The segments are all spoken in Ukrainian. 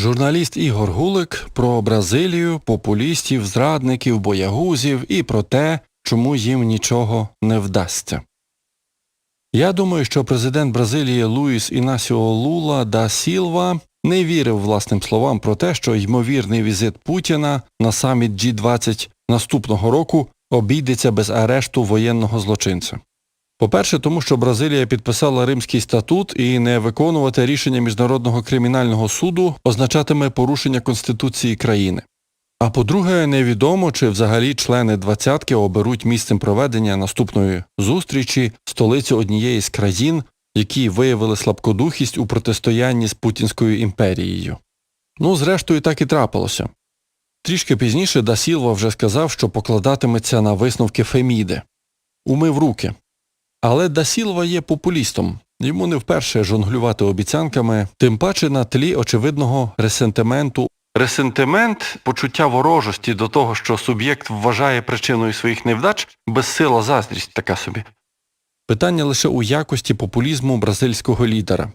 Журналіст Ігор Гулик про Бразилію, популістів, зрадників, боягузів і про те, чому їм нічого не вдасться. Я думаю, що президент Бразилії Луїс Інасіо Лула да Сілва не вірив власним словам про те, що ймовірний візит Путіна на саміт G20 наступного року обійдеться без арешту воєнного злочинця. По-перше, тому що Бразилія підписала Римський статут і не виконувати рішення Міжнародного кримінального суду означатиме порушення Конституції країни. А по-друге, невідомо, чи взагалі члени двадцятки оберуть місцем проведення наступної зустрічі столицю однієї з країн, які виявили слабкодухість у протистоянні з Путінською імперією. Ну, зрештою, так і трапилося. Трішки пізніше Дасілва вже сказав, що покладатиметься на висновки Феміди. Умив руки. Але Дасілва є популістом. Йому не вперше жонглювати обіцянками, тим паче на тлі очевидного ресентименту. Ресентимент почуття ворожості до того, що суб'єкт вважає причиною своїх невдач, безсила заздрість така собі. Питання лише у якості популізму бразильського лідера.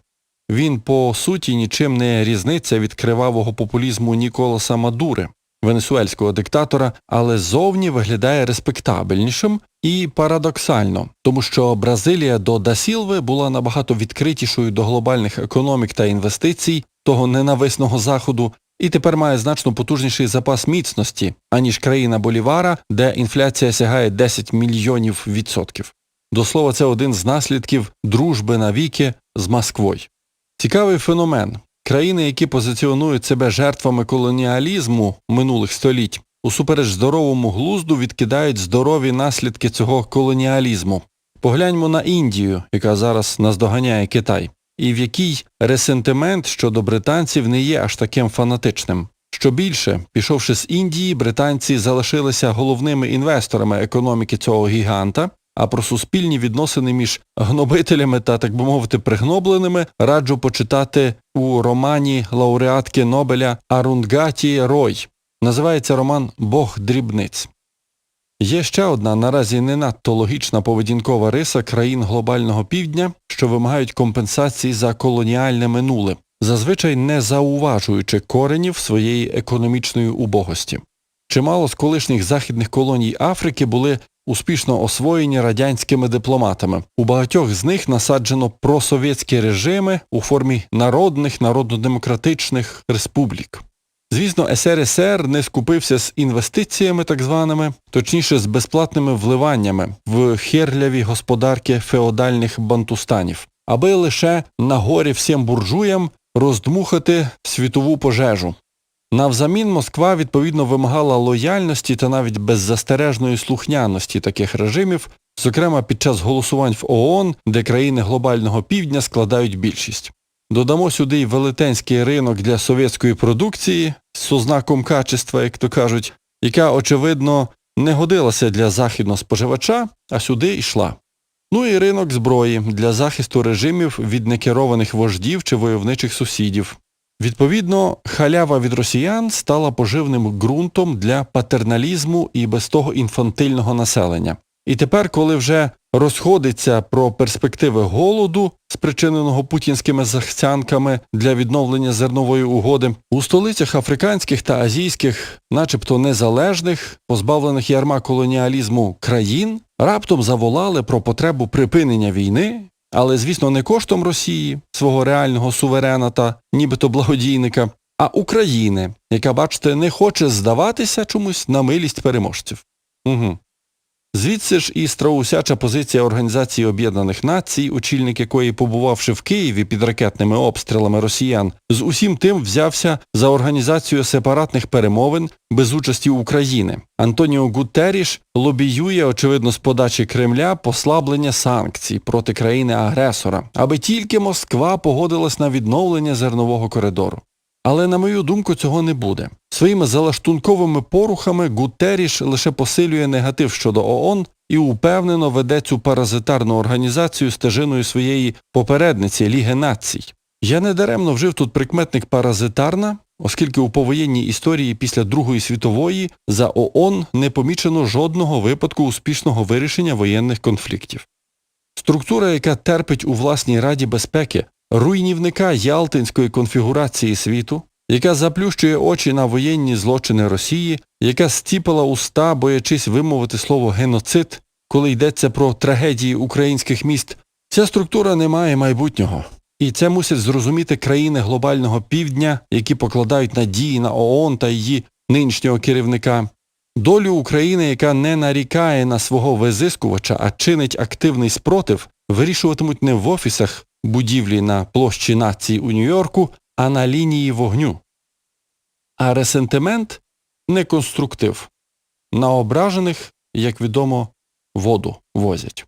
Він, по суті, нічим не різниться від кривавого популізму Ніколаса Мадури, венесуельського диктатора, але зовні виглядає респектабельнішим і парадоксально, тому що Бразилія до Дасілви була набагато відкритішою до глобальних економік та інвестицій того ненависного заходу, і тепер має значно потужніший запас міцності, аніж країна Болівара, де інфляція сягає 10 мільйонів відсотків. До слова, це один з наслідків дружби навіки з Москвою. Цікавий феномен. Країни, які позиціонують себе жертвами колоніалізму минулих століть, усупереч здоровому глузду відкидають здорові наслідки цього колоніалізму. Погляньмо на Індію, яка зараз наздоганяє Китай, і в якій ресентимент щодо британців не є аж таким фанатичним. Що більше, пішовши з Індії, британці залишилися головними інвесторами економіки цього гіганта, а про суспільні відносини між гнобителями та, так би мовити, пригнобленими раджу почитати у романі лауреатки Нобеля Арундгаті Рой. Називається роман Бог дрібниць. Є ще одна наразі не надто логічна поведінкова риса країн глобального півдня, що вимагають компенсації за колоніальне минуле, зазвичай не зауважуючи коренів своєї економічної убогості. Чимало з колишніх західних колоній Африки були успішно освоєні радянськими дипломатами. У багатьох з них насаджено просовєтські режими у формі народних народно-демократичних республік. Звісно, СРСР не скупився з інвестиціями так званими, точніше з безплатними вливаннями в херляві господарки феодальних бантустанів, аби лише на горі всім буржуям роздмухати світову пожежу. Навзамін Москва відповідно вимагала лояльності та навіть беззастережної слухняності таких режимів, зокрема під час голосувань в ООН, де країни глобального півдня складають більшість. Додамо сюди й велетенський ринок для совєтської продукції з ознаком качества, як то кажуть, яка, очевидно, не годилася для західного споживача, а сюди йшла. Ну і ринок зброї для захисту режимів від некерованих вождів чи войовничих сусідів. Відповідно, халява від росіян стала поживним ґрунтом для патерналізму і без того інфантильного населення. І тепер, коли вже розходиться про перспективи голоду, спричиненого путінськими захцянками для відновлення зернової угоди, у столицях африканських та азійських, начебто незалежних, позбавлених ярма колоніалізму країн, раптом заволали про потребу припинення війни, але, звісно, не коштом Росії, свого реального суверена та нібито благодійника, а України, яка, бачите, не хоче здаватися чомусь на милість переможців. Угу. Звідси ж і страусяча позиція Організації Об'єднаних Націй, очільник якої, побувавши в Києві під ракетними обстрілами росіян, з усім тим взявся за організацію сепаратних перемовин без участі України. Антоніо Гутеріш лобіює, очевидно, з подачі Кремля послаблення санкцій проти країни-агресора, аби тільки Москва погодилась на відновлення зернового коридору. Але, на мою думку, цього не буде. Своїми залаштунковими порухами Гутеріш лише посилює негатив щодо ООН і упевнено веде цю паразитарну організацію стежиною своєї попередниці Ліги націй. Я недаремно вжив тут прикметник паразитарна, оскільки у повоєнній історії після Другої світової за ООН не помічено жодного випадку успішного вирішення воєнних конфліктів. Структура, яка терпить у власній Раді безпеки руйнівника Ялтинської конфігурації світу, яка заплющує очі на воєнні злочини Росії, яка стіпала уста, боячись вимовити слово геноцид, коли йдеться про трагедії українських міст, ця структура не має майбутнього. І це мусять зрозуміти країни глобального півдня, які покладають надії на ООН та її нинішнього керівника. Долю України, яка не нарікає на свого визискувача, а чинить активний спротив, вирішуватимуть не в офісах будівлі на площі нації у Нью-Йорку, а на лінії вогню. А ресентимент не конструктив. На ображених, як відомо, воду возять.